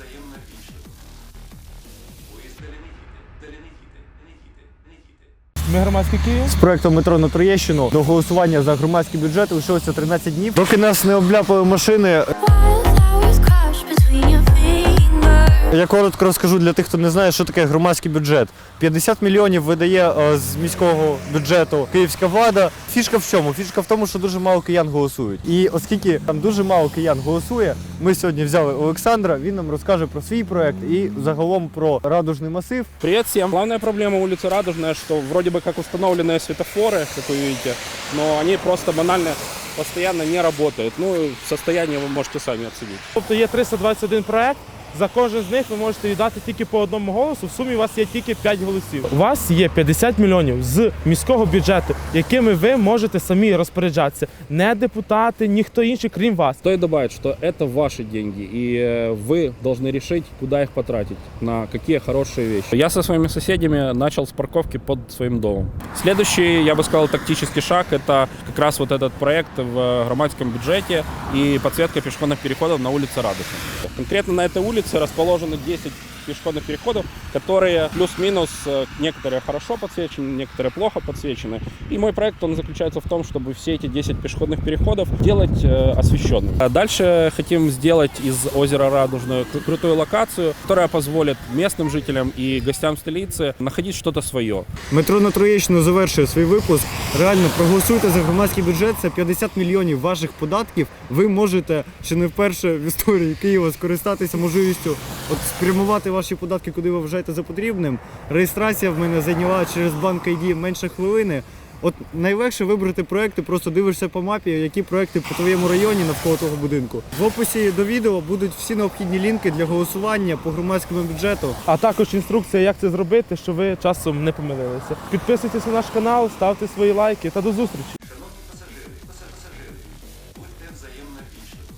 взаємно вічливо. Поїзд далі не їде, далі не їде, не їде. Ми громадський Київ. З проектом метро на Троєщину до голосування за громадський бюджет лишилося 13 днів. Доки нас не обляпали машини, Wildflowers crush between your fingers. я коротко розкажу для тих, хто не знає, що таке громадський бюджет. 50 мільйонів видає е, з міського бюджету київська влада. Фішка в чому? Фішка в тому, що дуже мало киян голосують. І оскільки там дуже мало киян голосує, ми сьогодні взяли Олександра. Він нам розкаже про свій проект і загалом про радужний масив. Привет всем. Главная проблема улицы Радужная, что вроде бы как установленные светофоры, как вы видите, но они просто банально постоянно не работают. Ну, состояние вы можете сами оценить. Тобто є 321 проект. За кожен з них ви можете віддати тільки по одному голосу. В сумі у вас є тільки 5 голосів. У вас є 50 мільйонів з міського бюджету, якими ви можете самі розпоряджатися. Не депутати, ніхто інший, крім вас. Стоит добавить, что это ваши деньги, и э, вы должны решить, куда их потратить, на какие хорошие вещи. Я со своими соседями начал с парковки под своим домом. Следующий, я бы сказал, тактический шаг – это как раз вот этот проект в громадском бюджете и подсветка пешеходных переходов на улице Радужной. Конкретно на этой улице расположены 10 пешеходных переходов, которые плюс-минус э, некоторые хорошо подсвечены, некоторые плохо подсвечены. И мой проект он заключается в том, чтобы все эти 10 пешеходных переходов делать э, освещенными. А Дальше хотим сделать из озера Радужную кру- крутую локацию, которая позволит местным жителям и гостям столицы находить что-то свое. Метро на Троєщину завершує свій випуск. Реально проголосуйте за громадський бюджет. Це 50 мільйонів ваших податків. Ви можете чи не вперше в історії Києва скористатися можливістю от спрямувати сплачувати ваші податки, куди ви вважаєте за потрібним. Реєстрація в мене зайняла через банк ID менше хвилини. От найлегше вибрати проекти, просто дивишся по мапі, які проекти по твоєму районі навколо того будинку. В описі до відео будуть всі необхідні лінки для голосування по громадському бюджету. А також інструкція, як це зробити, щоб ви часом не помилилися. Підписуйтесь на наш канал, ставте свої лайки та до зустрічі. Шановні пасажири, пасажири, будьте взаємно вічні.